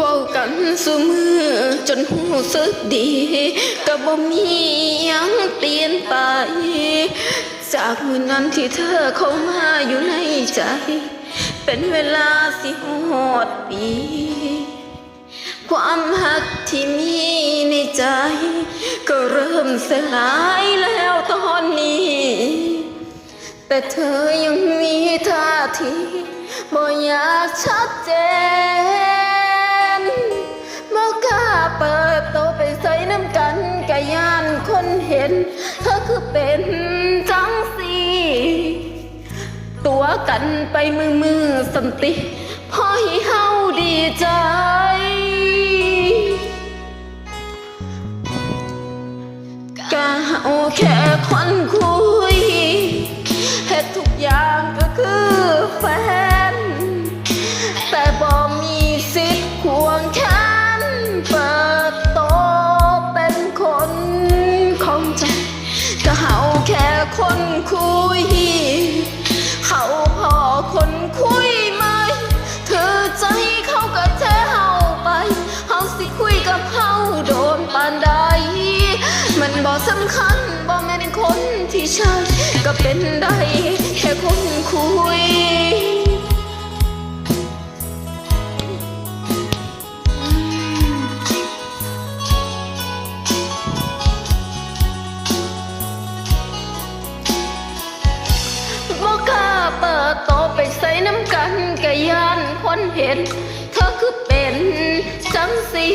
ว่ากันสุมือจนหูสึกดีก็บ่มียังเปลี่ยนไป จากมือนั้นที่เธอเข้ามาอยู่ในใจ เป็นเวลาสิหอดปี ความหักที่มีในใจ ก็เริ่มสลายแล้วตอนนี้ แต่เธอยังมีท่าทีบ่อยากชัดเจน นเห็นเธอคือเป็นจังสีตัวกันไปมือมือสันติพอให้เฮาดีใจก็เอาแค่คนคุยเฮ็ดทุกอย่างก็คือแฟน คุย เขาพอคนคุยไหมเธอใจเขาก็เท้เฮาไปเฮาสิคุยกับเฮาโดนปานใด มันบอกสำคัญบอกแม่นคนที่ใช่ก็เป็นได้ เห็นเธอคือเป็นจังสี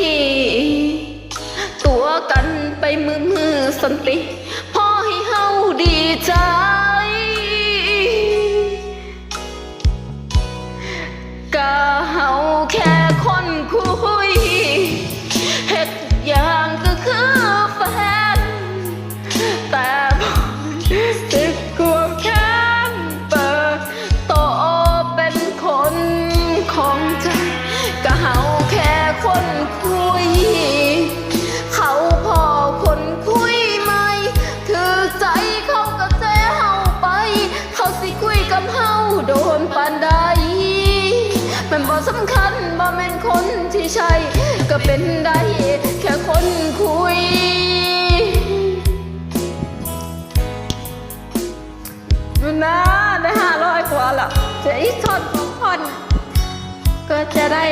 ตัวกันไปมือมือสันติพอ สำคัญบ่แม่นคนที่ใช่ ก็เป็นได้แค่คนคุย ดูนะได้ห้าร้อยกว่าละจะอีกทอนทอนก็จะได้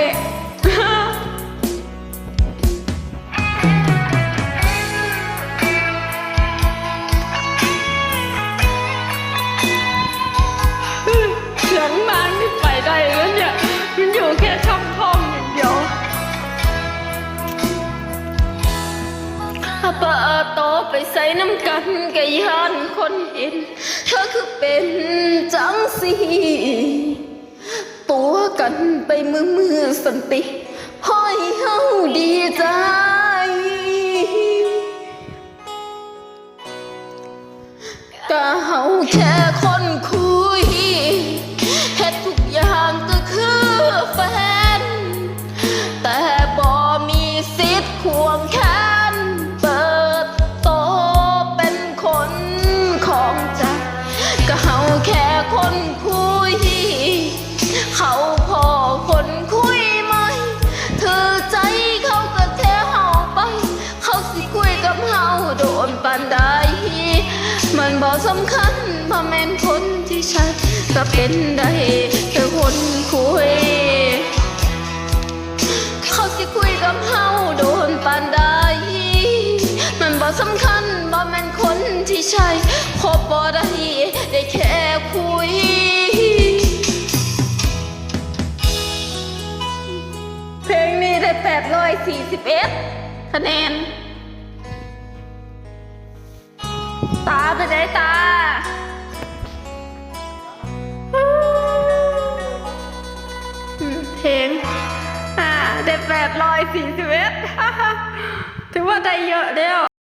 ถ้าปิดโตไปใส่น้ำกันกะยานคนเห็น เธอคือเป็นจังสี ตัวกันไปมือมือสันติพอให้เฮาดีใจก็เฮาแค่คนคุยเฮ็ดทุกอย่างก็คือแฟน แต่บ่มีสิทธิ์ควงแข โดนปานใดมันบ่สำคัญบ่แม่นคนที่ใช่ก็เป็นได้แค่คนคุย เขาสิคุยกับเฮาโดนปานใดมันบ่สำคัญบ่แม่นคนที่ใช่คบบ่ได้ได้แค่คุยเพลงนี้ได้ 841 คะแนน ตาไปไหนตา เพลงอ่าได้แปดร้อยสี่สิบเอ็ดถือว่าได้เยอะเด้อ